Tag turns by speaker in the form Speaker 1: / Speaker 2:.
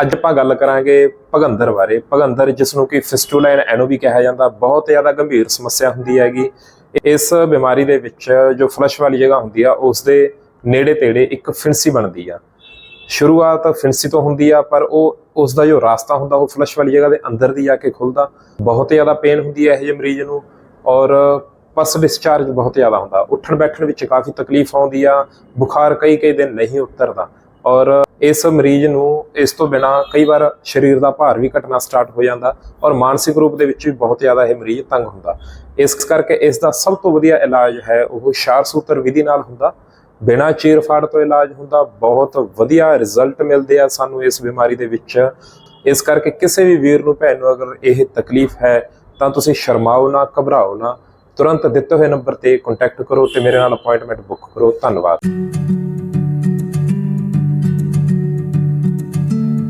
Speaker 1: ਅੱਜ ਆਪਾਂ ਗੱਲ ਕਰਾਂਗੇ ਭਗੰਦਰ ਬਾਰੇ। ਭਗੰਦਰ, ਜਿਸ ਨੂੰ ਕਿ ਫਿਸਟੂਲਾ ਐਂਡ ਐਨੋ ਵੀ ਕਿਹਾ ਜਾਂਦਾ, ਬਹੁਤ ਜ਼ਿਆਦਾ ਗੰਭੀਰ ਸਮੱਸਿਆ ਹੁੰਦੀ ਹੈਗੀ। ਇਸ ਬਿਮਾਰੀ ਦੇ ਵਿੱਚ ਜੋ ਫਲਸ਼ ਵਾਲੀ ਜਗ੍ਹਾ ਹੁੰਦੀ ਆ, ਉਸ ਦੇ ਨੇੜੇ ਤੇੜੇ ਇੱਕ ਫਿੰਸੀ ਬਣਦੀ ਆ। ਸ਼ੁਰੂਆਤ ਫਿੰਸੀ ਤੋਂ ਹੁੰਦੀ ਆ, ਪਰ ਉਹ, ਉਸ ਦਾ ਜੋ ਰਾਸਤਾ ਹੁੰਦਾ, ਉਹ ਫਲਸ਼ ਵਾਲੀ ਜਗ੍ਹਾ ਦੇ ਅੰਦਰ ਦੀ ਜਾ ਕੇ ਖੁੱਲਦਾ। ਬਹੁਤ ਜ਼ਿਆਦਾ ਪੇਨ ਹੁੰਦੀ ਹੈ ਇਹ ਜਿਹੇ ਮਰੀਜ਼ ਨੂੰ, ਔਰ ਪਸ ਡਿਸਚਾਰਜ ਬਹੁਤ ਜ਼ਿਆਦਾ ਹੁੰਦਾ। ਉੱਠਣ ਬੈਠਣ ਵਿੱਚ ਕਾਫੀ ਤਕਲੀਫ ਆਉਂਦੀ ਆ, ਬੁਖਾਰ ਕਈ ਕਈ ਦਿਨ ਨਹੀਂ ਉਤਰਦਾ। ਔਰ ਇਸ ਮਰੀਜ਼ ਨੂੰ ਇਸ ਤੋਂ ਬਿਨਾ ਕਈ ਵਾਰ ਸਰੀਰ ਦਾ ਭਾਰ ਵੀ ਘਟਣਾ ਸਟਾਰਟ ਹੋ ਜਾਂਦਾ ਔਰ ਮਾਨਸਿਕ ਰੂਪ ਦੇ ਵਿੱਚ ਵੀ ਬਹੁਤ ਜ਼ਿਆਦਾ ਇਹ ਮਰੀਜ਼ ਤੰਗ ਹੁੰਦਾ। ਇਸ ਕਰਕੇ ਇਸ ਦਾ ਸਭ ਤੋਂ ਵਧੀਆ ਇਲਾਜ ਹੈ ਉਹ ਸ਼ਾਰ ਸੂਤਰ ਵਿਧੀ ਨਾਲ ਹੁੰਦਾ। ਬਿਨਾ ਚੀਰਫਾੜ ਤੋਂ ਇਲਾਜ ਹੁੰਦਾ। ਬਹੁਤ ਵਧੀਆ ਰਿਜ਼ਲਟ ਮਿਲਦੇ ਆ ਸਾਨੂੰ ਇਸ ਬਿਮਾਰੀ ਦੇ ਵਿੱਚ। ਇਸ ਕਰਕੇ ਕਿਸੇ ਵੀ ਵੀਰ ਨੂੰ, ਭੈਣ ਨੂੰ ਅਗਰ ਇਹ ਤਕਲੀਫ ਹੈ ਤਾਂ ਤੁਸੀਂ ਸ਼ਰਮਾਓ ਨਾ, ਘਬਰਾਓ ਨਾ। ਤੁਰੰਤ ਦਿੱਤੇ ਹੋਏ ਨੰਬਰ ਤੇ ਕੰਟੈਕਟ ਕਰੋ ਤੇ ਮੇਰੇ ਨਾਲ ਅਪਾਇੰਟਮੈਂਟ ਬੁੱਕ ਕਰੋ। ਧੰਨਵਾਦ।